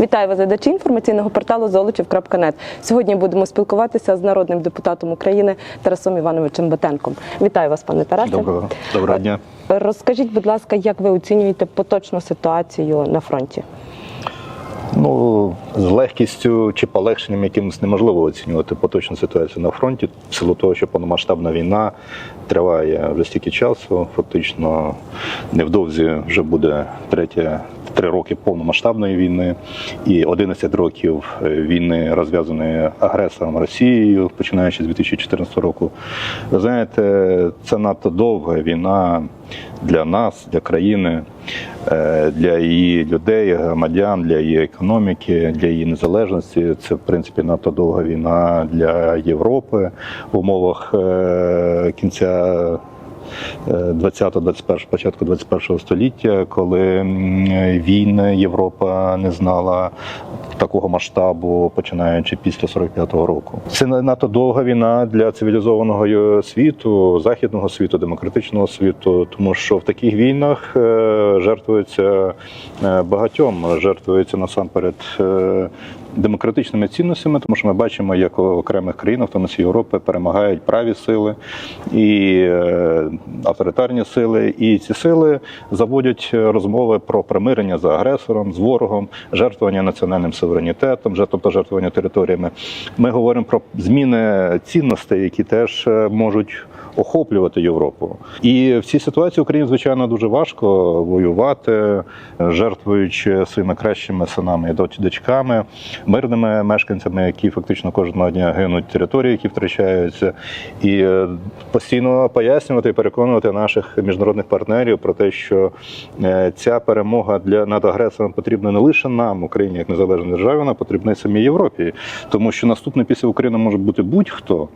Вітаю вас, глядачі інформаційного порталу Золочів.нет. Сьогодні будемо спілкуватися з народним депутатом України Тарасом Івановичем Батенком. Вітаю вас, пане Тарасе. Доброго доброго дня. Розкажіть, будь ласка, як ви оцінюєте поточну ситуацію на фронті? Ну з легкістю чи полегшенням якимось неможливо оцінювати поточну ситуацію на фронті, в силу того, що повномасштабна війна триває вже стільки часу. Фактично невдовзі вже буде третє. Три роки повномасштабної війни і 11 років війни розв'язаної агресором Росією, починаючи з 2014 року. Ви знаєте, це надто довга війна для нас, для країни, е, для її людей, громадян, для її економіки, для її незалежності. Це в принципі надто довга війна для Європи в умовах е, кінця. 20-21, початку 21 століття, коли м, війни Європа не знала такого масштабу, починаючи після 45-го року. Це не надто довга війна для цивілізованого е, світу, західного світу, демократичного світу, тому що в таких війнах е, жертвується е, багатьом, жертвується насамперед. Демократичними цінностями, тому що ми бачимо, як в окремих країнах, в тому числі Європи, перемагають праві сили і е, авторитарні сили, і ці сили заводять розмови про примирення з агресором, з ворогом, жертвування національним суверенітетом, тобто жертвування територіями. Ми говоримо про зміни цінностей, які теж е, можуть охоплювати Європу. І в цій ситуації Україні, звичайно, дуже важко воювати, жертвуючи своїми кращими синами і дочками, мирними мешканцями, які фактично кожного дня гинуть території, які втрачаються, і е, постійно пояснювати і переконувати наших міжнародних партнерів про те, що е, ця перемога для над агресором потрібна не лише нам, Україні, як незалежній державі, вона потрібна і самій Європі, тому що наступний після України може бути будь-хто,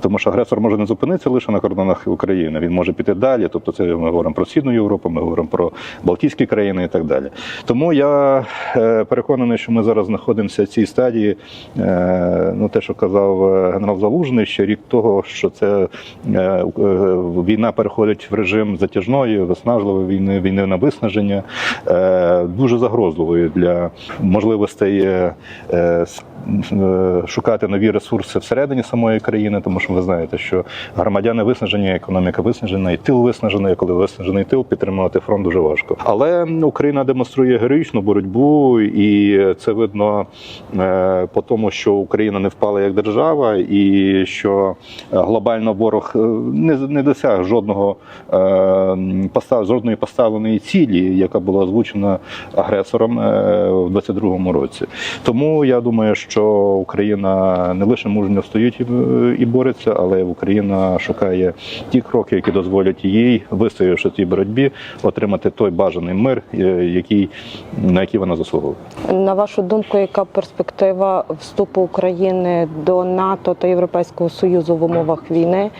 тому що агресор може не зупинитися лише на кордонах України. Він може піти далі. Тобто, це ми говоримо про східну Європу, ми говоримо про Балтійські країни і так далі. Тому я е, переконаний, що ми зараз знаходимося в цій стадії. е, Ну, те, що казав е, генерал Залужний, ще рік того, що це війна переходить в режим затяжної, виснажливої війни, війни на виснаження, дуже загрозливої для можливостей шукати нові ресурси всередині самої країни, тому що ви знаєте, що громадяни виснажені, економіка виснажена, і тил виснажений. Коли виснажений тил, підтримувати фронт дуже важко. Але Україна демонструє героїчну боротьбу, і це видно е, по тому, що Україна не впала як держава, і що глобально ворог е, не, не досяг жодного е, постав, жодної поставленої цілі, яка була озвучена агресором в 22-му році. Тому я думаю, що Україна не лише мужньо стоїть і бореться, але Україна шукає ті кроки, які дозволять їй, вистоявши цій боротьбі, отримати той бажаний мир, е, який на який вона заслуговує. На вашу думку, яка перспектива вступу України до НАТО та Європейського Союзу в умовах війни,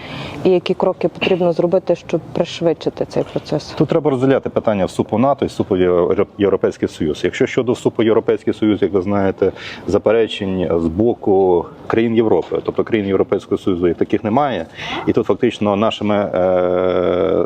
і які кроки потрібно зробити, щоб пришвидшити цей процес? Тут треба розділяти питання вступу НАТО і вступу в Європейський Союз. Якщо щодо вступу в Європейський Союз, як ви знаєте, заперечень з боку країн Європи, тобто країн Європейського Союзу, як таких немає. І тут фактично нашими, е,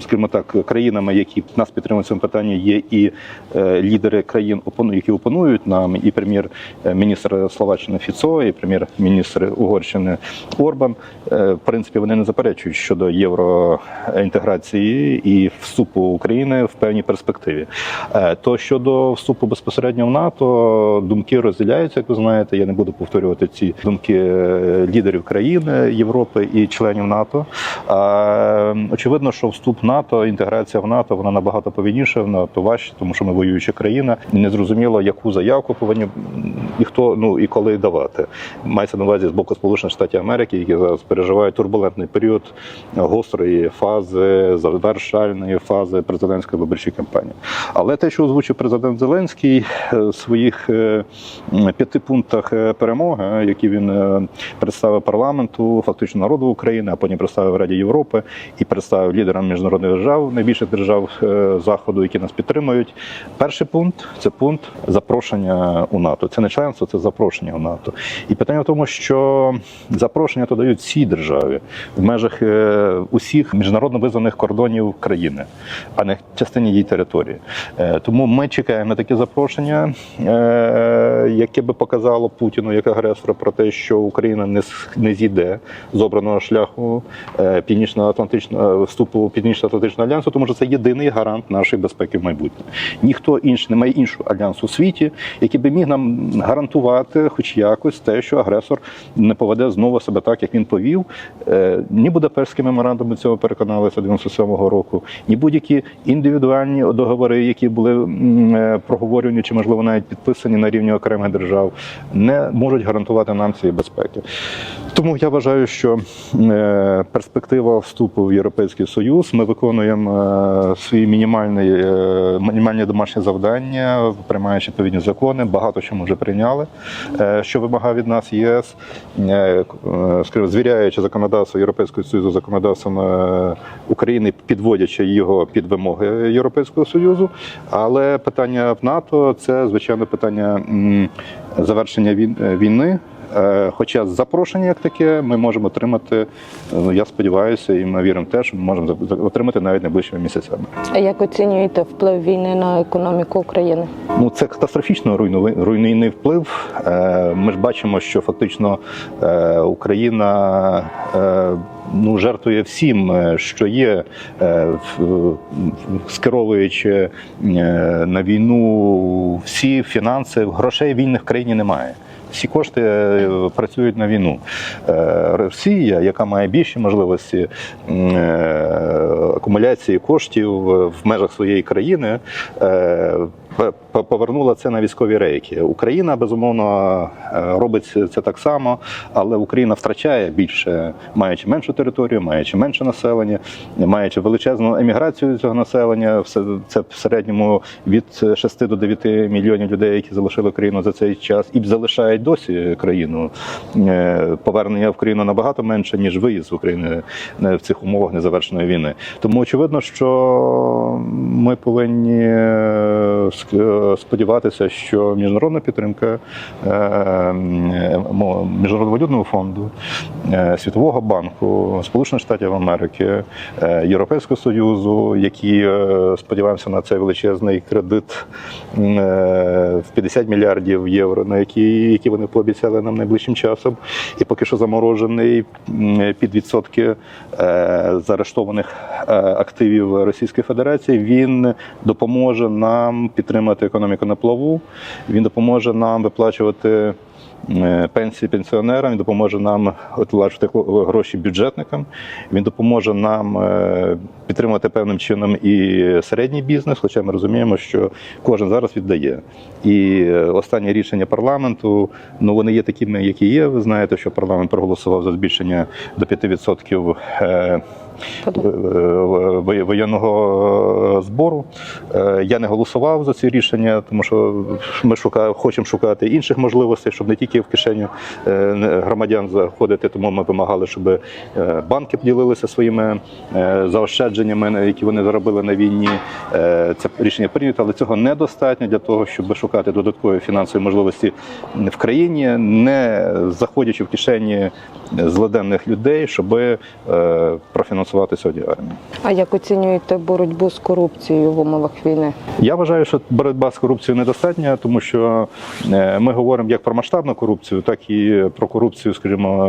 скажімо так, країнами, які нас підтримують в цьому питанні, є і е, лідери країн, які опонують нам, і прем'єр-міністр Словаччини Фіцо, і прем'єр-міністр Угорщини Орбан. Е, В принципі, вони не заперечують щодо євроінтеграції і вступу України в певній перспективі. Е, То щодо вступу безпосередньо в НАТО, думки розділяються, як ви знаєте. Я не буду повторювати ці думки е, лідерів країн е, Європи і членів НАТО. А, Очевидно, що вступ НАТО, інтеграція в НАТО, вона набагато повільніша, набагато важче, тому що ми воююча країна. І Незрозуміло, яку заявку повинні і хто ну і коли давати. Мається на увазі з боку Сполучених Штатів Америки, які зараз переживають турбулентний період гострої фази, завершальної фази президентської виборчої кампанії. Але те, що озвучив президент Зеленський е, в своїх е, п'яти пунктах е, перемоги, е, які він е, представив парламенту, фактично народу України, а потім представив Раді Європи і представив лідерам міжнародних держав, найбільших держав е, заходу, які нас підтримують. Перший пункт це пункт запрошення у НАТО. Це не член альянсу це запрошення в НАТО. І питання в тому, що запрошення то дають всі держави в межах е, усіх міжнародно визнаних кордонів країни, а не частині її території. Е, Тому ми чекаємо на такі запрошення, яке би показало Путіну як агресора про те, що Україна не зійде з обраного шляху північно-атлантичного вступу в північно-атлантичного альянсу, тому що це єдиний гарант нашої безпеки в майбутньому. Ніхто інший немає іншого альянсу у світі, який би міг нам гарантувати, хоч якось, те, що агресор не поведе знову себе так, як він повів. Е, Ні Будапештський меморандум ми цього переконалися 97-го року, ні будь-які індивідуальні договори, які були е, чи можливо навіть підписані на рівні окремих держав, не можуть гарантувати нам цієї безпеки. Тому я вважаю, що е, перспектива вступу в Європейський Союз. Ми виконуємо е, свої мінімальні, е, мінімальні домашні завдання, приймаючи відповідні закони. Багато що ми вже прийняли, е, що вимагає від нас ЄС, звіряючи законодавство Європейського Союзу законодавством України, підводячи його під вимоги Європейського Союзу. Але питання в НАТО це звичайно питання завершення війн- війни. Е, Хоча запрошення як таке ми можемо отримати, ну, я сподіваюся, і ми віримо в те, що ми можемо отримати навіть найближчими місяцями. А як оцінюєте вплив війни на економіку України? Ну це катастрофічно руйнівний вплив. Е, Ми ж бачимо, що фактично е, Україна. Ну, жертвує всім, що є, скеровуючи на війну всі фінанси, грошей вільних в країні немає. Всі кошти е, працюють на війну. Е, Росія, яка має більші можливості е, акумуляції коштів в межах своєї країни, повернула це на військові рейки. Україна безумовно е, робить це так само, але Україна втрачає більше, маючи меншу територію, маючи менше населення, маючи величезну еміграцію цього населення. Це в середньому від 6 до 9 мільйонів людей, які залишили країну за цей час, і залишають досі країну. Е, Повернення в країну набагато менше ніж виїзд з України е, в цих умовах незавершеної війни. Тому очевидно, що ми повинні е, сподіватися, що міжнародна підтримка е, Міжнародного валютного фонду, е, Світового банку, Сполучених Штатів Америки, е, Європейського Союзу, які е, сподіваємося на цей величезний кредит е, в 50 мільярдів євро, на які, які вони пообіцяли нам найближчим часом, і поки що заморожений під відсотки е, заарештованих е, активів Російської Федерації. Він допоможе нам підтримати економіку на плаву. Він допоможе нам виплачувати. е, Пенсії пенсіонерам, він допоможе нам оплачувати гроші бюджетникам. Він допоможе нам е, підтримувати певним чином і середній бізнес, хоча ми розуміємо, що кожен зараз віддає. І е, останні рішення парламенту, ну вони є такими, які є. Ви знаєте, що парламент проголосував за збільшення до 5% е, Подоб- е, воєнного збору. Е, Я не голосував за ці рішення, тому що ми шукаємо, хочемо шукати інших можливостей, щоб не тільки в кишеню е, громадян заходити. Тому ми вимагали, щоб е, банки поділилися своїми е, заощадженнями, які вони заробили на війні. Е, Це рішення прийнято, але цього недостатньо для того, щоб шукати додаткові фінансові можливості в країні, не заходячи в кишені злоденних людей, щоб е, профінансувати сьогодні армію. А як оцінюєте боротьбу з корупцією в умовах війни? Я вважаю, що боротьба з корупцією недостатня, тому що е, ми говоримо як про масштабну корупцію, так і про корупцію, скажімо,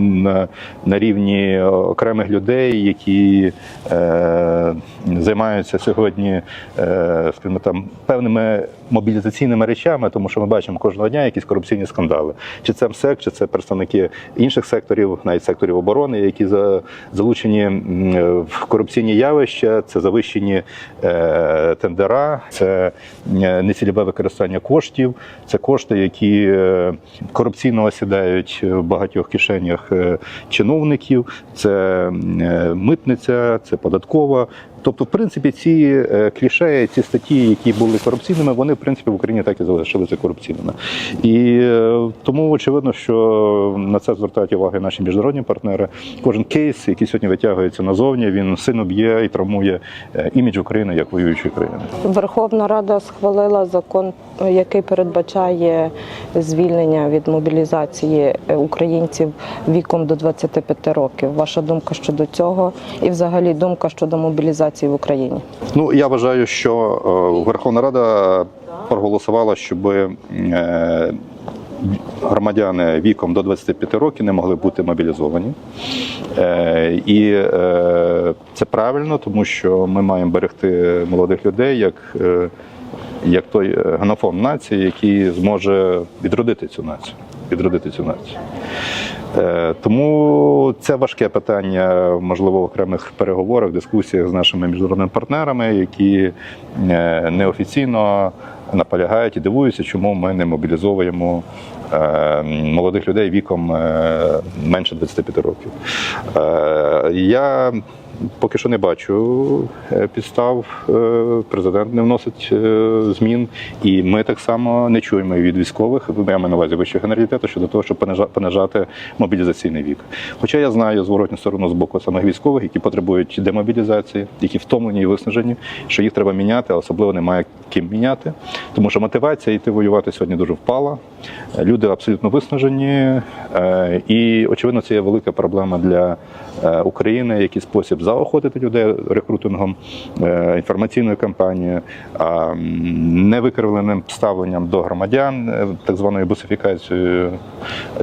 на, на рівні окремих людей, які е, займаються сьогодні, е, скажімо, там певними мобілізаційними речами, тому що ми бачимо кожного дня якісь корупційні скандали. Чи це МСЕК, чи це представники інших секторів, навіть секторів оборони, які за, залучені в корупційні явища, це завищені е, тендера, це е, нецільове використання коштів, це кошти, які е, корупційно осідають в багатьох кишенях чиновників, це митниця, це податкова, Тобто, в принципі, ці е, кліше, ці статті, які були корупційними, вони в принципі в Україні так і залишилися корупційними. І е, тому очевидно, що на це звертають увагу наші міжнародні партнери. Кожен кейс, який сьогодні витягується назовні, він сильно б'є і травмує е, імідж України як воюючої країни. Верховна Рада схвалила закон, який передбачає звільнення від мобілізації українців віком до 25 років. Ваша думка щодо цього, і взагалі думка щодо мобілізації в Україні? Ну я вважаю, що е, Верховна Рада проголосувала, щоб е, громадяни віком до 25 років не могли бути мобілізовані. Е, І це правильно, тому що ми маємо берегти молодих людей як, як той генофон нації, який зможе відродити цю націю. Відродити цю націю. Е, Тому це важке питання, можливо, в окремих переговорах, дискусіях з нашими міжнародними партнерами, які е, неофіційно наполягають і дивуються, чому ми не мобілізовуємо молодих людей віком е, менше 25 років. Е, Я поки що не бачу е, підстав. Е, Президент не вносить е, змін, і ми так само не чуємо від військових, я маю на увазі вищого генералітету щодо того, щоб понижа- понижати мобілізаційний вік. Хоча я знаю зворотню сторону з боку самих військових, які потребують демобілізації, які втомлені і виснажені, що їх треба міняти, а особливо немає ким міняти, тому що мотивація йти воювати сьогодні дуже впала. Люди абсолютно виснажені, е, і очевидно, це є велика проблема для е, України, який спосіб заохотити людей рекрутингом, е, інформаційною кампанією, невикривленим ставленням до громадян, так званою бусифікацією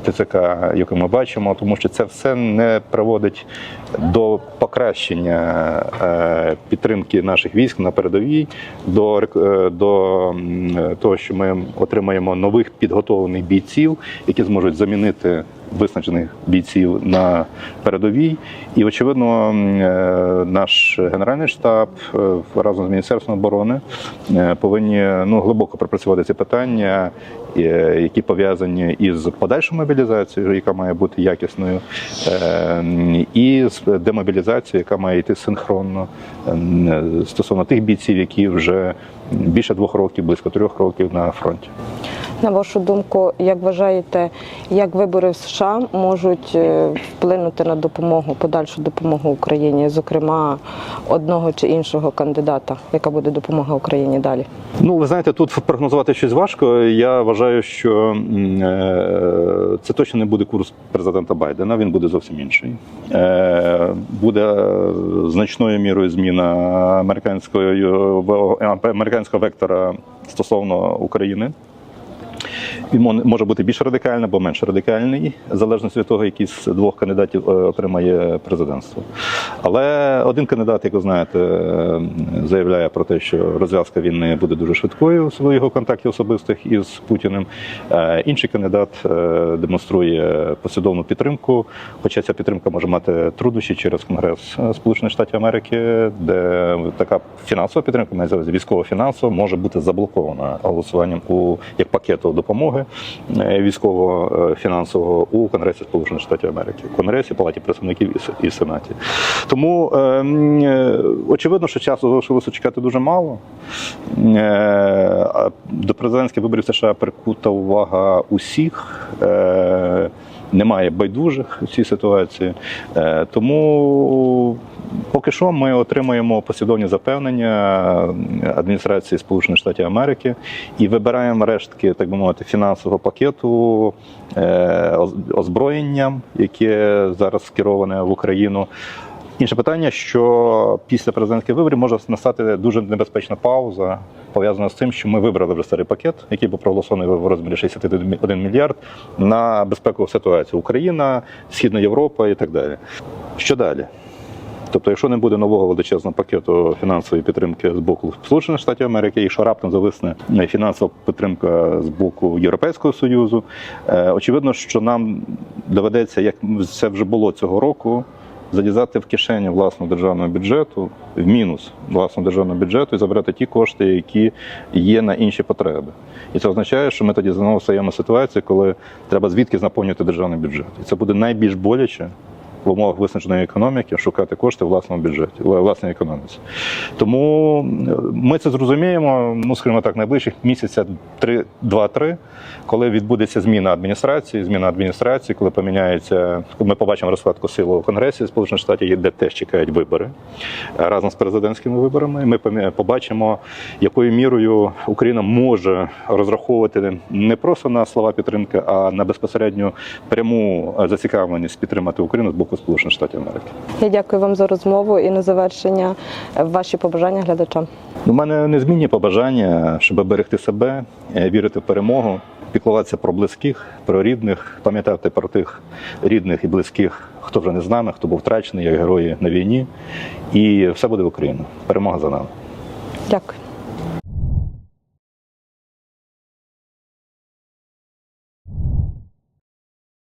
ТЦК, яку ми бачимо, тому що це все не приводить до покращення е, підтримки наших військ на передовій, до, е, до того, що ми отримаємо нових підготовлених бійців, які зможуть замінити визначених бійців на передовій. І очевидно, е, наш генеральний штаб е, разом з міністерством оборони е, повинні ну глибоко пропрацювати ці питання, які пов'язані із подальшою мобілізацією, яка має бути якісною, і з демобілізацією, яка має йти синхронно стосовно тих бійців, які вже більше двох років, близько трьох років на фронті. На вашу думку, як вважаєте, як вибори в США можуть е, вплинути на допомогу, подальшу допомогу Україні, зокрема одного чи іншого кандидата, яка буде допомога Україні далі? Ну, ви знаєте, тут прогнозувати щось важко. Я вважаю, що е, це точно не буде курс президента Байдена. Він буде зовсім інший. Е, Буде значною мірою зміна американської американського вектора стосовно України. Він може бути більш радикальний або менш радикальний, в залежності від того, який з двох кандидатів е, отримає президентство. Але один кандидат, як ви знаєте, е, заявляє про те, що розв'язка війни буде дуже швидкою в його контактів особистих із Путіним. Е, Інший кандидат демонструє послідовну підтримку, хоча ця підтримка може мати труднощі через Конгрес Сполучених Штатів Америки, де така фінансова підтримка, військово-фінансова, може бути заблокована голосуванням у як пакету допомоги е, військово-фінансового у Конгресі Сполучених Штатів Америки, Конгресі, Палаті представників і Сенаті. Тому е, м, е, очевидно, що часу залишилося чекати дуже мало. Е, До президентських виборів США прикута увага усіх. Немає байдужих у цій ситуації. Е, Тому поки що ми отримуємо послідовні запевнення адміністрації Сполучених Штатів Америки і вибираємо рештки, так би мовити, фінансового пакету е, озброєнням, яке зараз скероване в Україну. Інше питання, що після президентських виборів може настати дуже небезпечна пауза, пов'язана з тим, що ми вибрали вже старий пакет, який був проголосований в розмірі 61 мільярд на безпекову ситуацію Україна, Східна Європа і так далі. Що далі? Тобто, якщо не буде нового величезного пакету фінансової підтримки з боку Сполучених Штатів Америки, якщо раптом зависне фінансова підтримка з боку Європейського Союзу, е, очевидно, що нам доведеться, як це вже було цього року, залізати в кишені власного державного бюджету, в мінус власного державного бюджету і забрати ті кошти, які є на інші потреби. І це означає, що ми тоді знову стаємо ситуацію, коли треба звідки наповнювати державний бюджет. І це буде найбільш боляче в умовах виснаженої економіки шукати кошти в власному бюджеті, власній економіці. Тому е, ми це зрозуміємо, ну скажімо так, найближчих місяця 3, 2-3, коли відбудеться зміна адміністрації, зміна адміністрації, коли поміняється, ми побачимо розкладку сил у Конгресі Сполучених Штатів, де теж чекають вибори е, разом з президентськими виборами. Ми побачимо, якою мірою Україна може розраховувати не просто на слова підтримки, а на безпосередню пряму е, зацікавленість підтримати Україну з боку Сполучених Штатів Америки. Я дякую вам за розмову і на завершення ваші побажання глядачам. У мене незмінні побажання, щоб берегти себе, е, вірити в перемогу, піклуватися про близьких, про рідних, пам'ятати про тих рідних і близьких, хто вже не з нами, хто був втрачений, як герої на війні. І все буде Україна. Перемога за нами. Дякую.